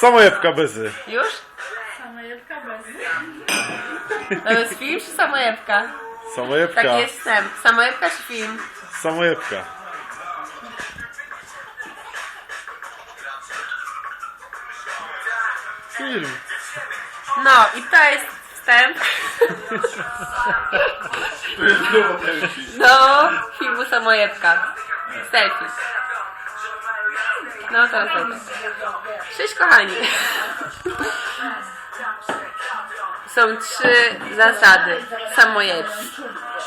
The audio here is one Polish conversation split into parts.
Samojebka bezy. Już? Samojebka bez. To jest film czy samojebka? Samojebka. Tak jest wstęp. Samojebka czy film? Samojebka. Film. No i to jest wstęp do filmu Samojebka. Selfie. No teraz selfie. Cześć kochani. Są trzy zasady samojebki.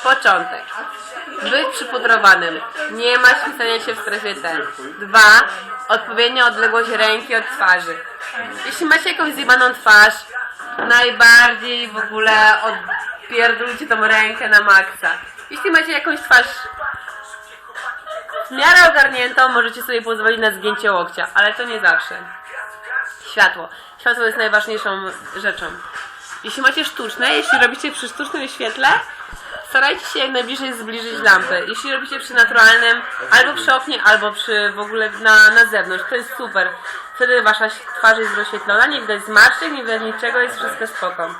Początek. Być przypudrowanym. Nie ma śmicania się w strefie T. Dwa. Odpowiednia odległość ręki od twarzy. Jeśli macie jakąś zjebaną twarz, najbardziej w ogóle odpierdolcie tą rękę na maksa. Jeśli macie jakąś twarz w miarę ogarniętą, możecie sobie pozwolić na zgięcie łokcia, ale to nie zawsze. Światło. Światło jest najważniejszą rzeczą. Jeśli macie sztuczne, jeśli robicie przy sztucznym świetle, starajcie się jak najbliżej zbliżyć lampę. Jeśli robicie przy naturalnym, albo przy oknie, albo przy w ogóle na, na zewnątrz, to jest super. Wtedy wasza twarz jest rozświetlona, nie widać zmarszczek, nie widać niczego, jest wszystko spoko.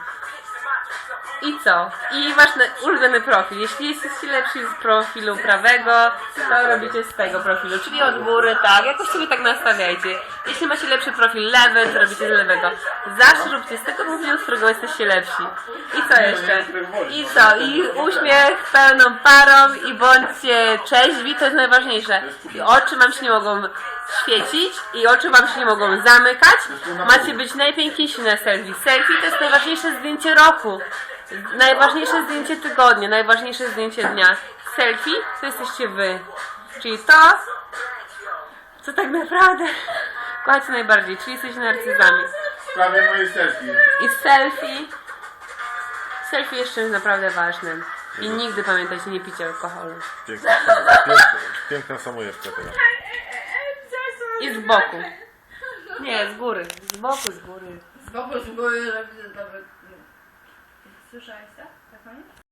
I co? I wasz ulubiony profil. Jeśli jesteście lepsi z profilu prawego, to robicie z tego profilu, czyli od góry, tak, jakoś sobie tak nastawiajcie. Jeśli macie lepszy profil lewy, to robicie z lewego. Zawsze róbcie z tego profilu, z którego jesteście lepsi. I co jeszcze? I co? I uśmiech pełną parą i bądźcie trzeźwi, to jest najważniejsze. I oczy wam się nie mogą świecić i oczy wam się nie mogą zamykać. Macie być najpiękniejsi na selfie. Selfie to jest najważniejsze zdjęcie roku. Najważniejsze zdjęcie tygodnia, najważniejsze zdjęcie dnia. Selfie to jesteście wy. Czyli to, co tak naprawdę kochacie najbardziej, czyli jesteście narcyzami. Prawie moje selfie. I selfie. Selfie jeszcze jest naprawdę ważnym. I nigdy pamiętajcie, nie picie alkoholu. Piękna, piękna, piękna teraz. I z boku. Nie, z góry. Z boku, z góry. Z boku z góry robię nawet. Słyszałeś to? Tak koniec?